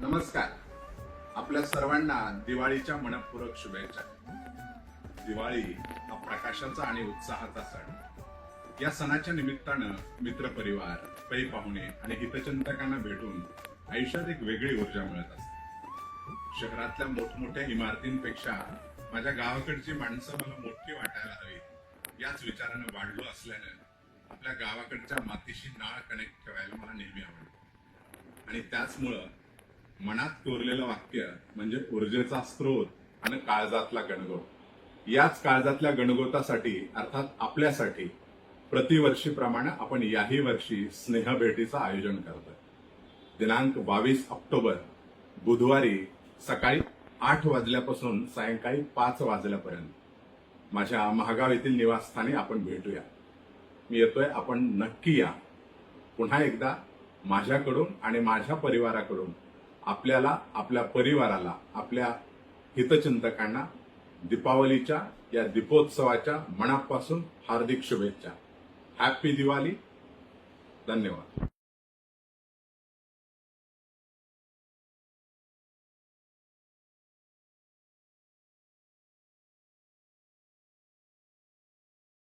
नमस्कार. आपल्या सर्वांना दिवाळीच्या मनपूरक शुभेच्छा. दिवाळी हा प्रकाशाचा आणि उत्साहाचा सण. या सणाच्या निमित्तानं मित्रपरिवार पै पाहुणे आणि हितचिंतकांना भेटून आयुष्यात एक वेगळी ऊर्जा मिळत असते. शहरातल्या मोठमोठ्या इमारतींपेक्षा माझ्या गावाकडची माणसं मला मोठी वाटायला हवी याच विचारानं वाढलो असल्यानं आपल्या गावाकडच्या मातीशी नाळ कनेक्ट ठेवायला मला नेहमी आवडतं. आणि त्याचमुळं मनात कोरलेलं वाक्य म्हणजे ऊर्जेचा स्रोत आणि काळजातला गणगोत. याच काळजातल्या गणगोतासाठी अर्थात आपल्यासाठी प्रतिवर्षीप्रमाणे आपण याही वर्षी स्नेहभेटीचं आयोजन करतोय. दिनांक बावीस ऑक्टोबर बुधवारी सकाळी आठ वाजल्यापासून सायंकाळी पाच वाजल्यापर्यंत. माझ्या महागाव येथील निवासस्थानी आपण भेटूया. मी येतोय आपण नक्की या. पुन्हा एकदा माझ्याकडून आणि माझ्या परिवाराकडून आपल्याला आपल्या परिवाराला आपल्या हितचिंतकांना दीपावलीच्या या दीपोत्सवाच्या मनापासून हार्दिक शुभेच्छा. हॅपी दिवाळी धन्यवाद.